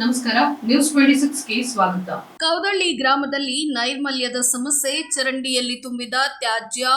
ನಮಸ್ಕಾರ news twenty ಸಿಕ್ಸ್ಗೆ ಸ್ವಾಗತ. ಕೌದಳ್ಳಿ ಗ್ರಾಮದಲ್ಲಿ ನೈರ್ಮಲ್ಯದ ಸಮಸ್ಯೆ ಚರಂಡಿಯಲ್ಲಿ ತುಂಬಿದ ತ್ಯಾಜ್ಯ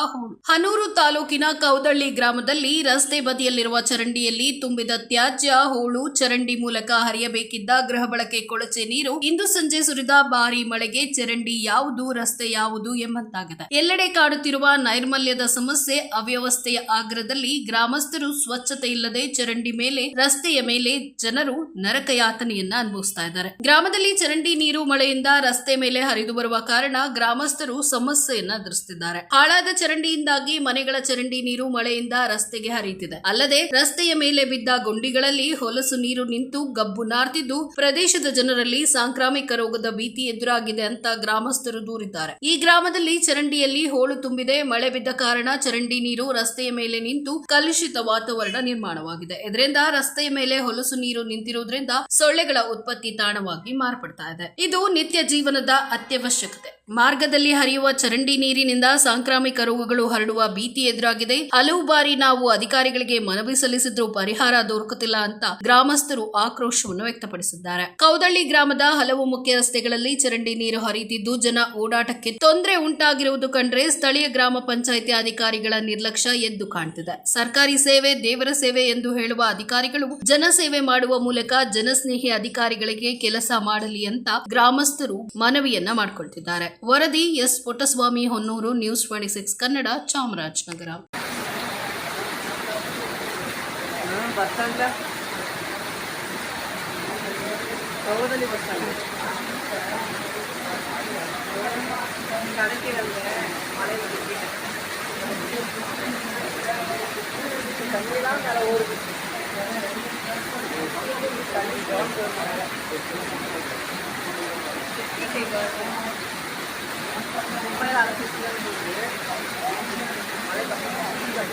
ಹನೂರು ತಾಲೂಕಿನ ಕೌದಳ್ಳಿ ಗ್ರಾಮದಲ್ಲಿ ರಸ್ತೆ ಬದಿಯಲ್ಲಿರುವ ಚರಂಡಿಯಲ್ಲಿ ತುಂಬಿದ ತ್ಯಾಜ್ಯ ಹೂಳು ಚರಂಡಿ ಮೂಲಕ ಹರಿಯಬೇಕಿದ್ದ ಗೃಹ ಬಳಕೆ ಕೊಳಚೆ ನೀರು ಇಂದು ಸಂಜೆ ಸುರಿದ ಭಾರಿ ಮಳೆಗೆ ಚರಂಡಿ ಯಾವುದು, ರಸ್ತೆ ಯಾವುದು ಎಂಬಂತಾಗಿದೆ. ಎಲ್ಲೆಡೆ ಕಾಡುತ್ತಿರುವ ನೈರ್ಮಲ್ಯದ ಸಮಸ್ಯೆ ಅವ್ಯವಸ್ಥೆಯ ಆಗ್ರದಲ್ಲಿ ಗ್ರಾಮಸ್ಥರು ಸ್ವಚ್ಛತೆ ಇಲ್ಲದೆ ಚರಂಡಿ ಮೇಲೆ, ರಸ್ತೆಯ ಮೇಲೆ ಜನರು ನರಕಯಾತನೆಯನ್ನ ಅನುಭವಿಸ್ತಾ ಇದ್ದಾರೆ. ಗ್ರಾಮದಲ್ಲಿ ಚರಂಡಿ ನೀರು ಮಳೆಯಿಂದ ರಸ್ತೆ ಮೇಲೆ ಹರಿದು ಬರುವ ಕಾರಣ ಗ್ರಾಮಸ್ಥರು ಸಮಸ್ಯೆಯನ್ನ ಎದುರಿಸುತ್ತಿದ್ದಾರೆ ಹಾಳಾದ ಚರಂಡಿಯಿಂದಾಗಿ ಮನೆಗಳ ಚರಂಡಿ ನೀರು ಮಳೆಯಿಂದ ರಸ್ತೆಗೆ ಹರಿಯುತ್ತಿದೆ. ಅಲ್ಲದೆ ರಸ್ತೆಯ ಮೇಲೆ ಬಿದ್ದ ಗುಂಡಿಗಳಲ್ಲಿ ಹೊಲಸು ನೀರು ನಿಂತು ಗಬ್ಬು ನಾರ್ತಿದ್ದು ಪ್ರದೇಶದ ಜನರಲ್ಲಿ ಸಾಂಕ್ರಾಮಿಕ ರೋಗದ ಭೀತಿ ಎದುರಾಗಿದೆ ಅಂತ ಗ್ರಾಮಸ್ಥರು ದೂರಿದ್ದಾರೆ. ಈ ಗ್ರಾಮದಲ್ಲಿ ಚರಂಡಿಯಲ್ಲಿ ಹೋಳು ತುಂಬಿದೆ. ಮಳೆ ಬಿದ್ದ ಕಾರಣ ಚರಂಡಿ ನೀರು ರಸ್ತೆಯ ಮೇಲೆ ನಿಂತು ಕಲುಷಿತ ವಾತಾವರಣ ನಿರ್ಮಾಣವಾಗಿದೆ. ಇದರಿಂದ ರಸ್ತೆಯ ಮೇಲೆ ಹೊಲಸು ನೀರು ನಿಂತಿರುವುದರಿಂದ ಸೊಳ್ಳೆಗಳ ಉತ್ಪತ್ತಿ ತಾಣವಾಗಿ ಮಾರ್ಪಡ್ತಾ ಇದೆ. ಇದು ನಿತ್ಯ ಜೀವನದ ಅತ್ಯವಶ್ಯಕತೆ. ಮಾರ್ಗದಲ್ಲಿ ಹರಿಯುವ ಚರಂಡಿ ನೀರಿನಿಂದ ಸಾಂಕ್ರಾಮಿಕ ರೋಗಗಳು ಹರಡುವ ಭೀತಿ ಎದುರಾಗಿದೆ. ಹಲವು ಬಾರಿ ನಾವು ಅಧಿಕಾರಿಗಳಿಗೆ ಮನವಿ ಸಲ್ಲಿಸಿದ್ರೂ ಪರಿಹಾರ ದೊರಕುತ್ತಿಲ್ಲ ಅಂತ ಗ್ರಾಮಸ್ಥರು ಆಕ್ರೋಶವನ್ನು ವ್ಯಕ್ತಪಡಿಸಿದ್ದಾರೆ. ಕೌದಳ್ಳಿ ಗ್ರಾಮದ ಹಲವು ಮುಖ್ಯ ರಸ್ತೆಗಳಲ್ಲಿ ಚರಂಡಿ ನೀರು ಹರಿಯುತ್ತಿದ್ದು ಜನ ಓಡಾಟಕ್ಕೆ ತೊಂದರೆ ಉಂಟಾಗಿರುವುದು ಕಂಡ್ರೆ ಸ್ಥಳೀಯ ಗ್ರಾಮ ಪಂಚಾಯಿತಿ ಅಧಿಕಾರಿಗಳ ನಿರ್ಲಕ್ಷ್ಯ ಎದ್ದು ಕಾಣ್ತಿದೆ. ಸರ್ಕಾರಿ ಸೇವೆ, ದೇವರ ಸೇವೆ ಎಂದು ಹೇಳುವ ಅಧಿಕಾರಿಗಳು ಜನಸೇವೆ ಮಾಡುವ ಮೂಲಕ ಜನಸ್ನೇಹಿ ಅಧಿಕಾರಿಗಳಿಗೆ ಕೆಲಸ ಮಾಡಲಿ ಅಂತ ಗ್ರಾಮಸ್ಥರು ಮನವಿಯನ್ನ ಮಾಡಿಕೊಳ್ತಿದ್ದಾರೆ. ವರದಿ S Puttaswamy Honnur news twenty six Kannada Chamarajanagar bus stand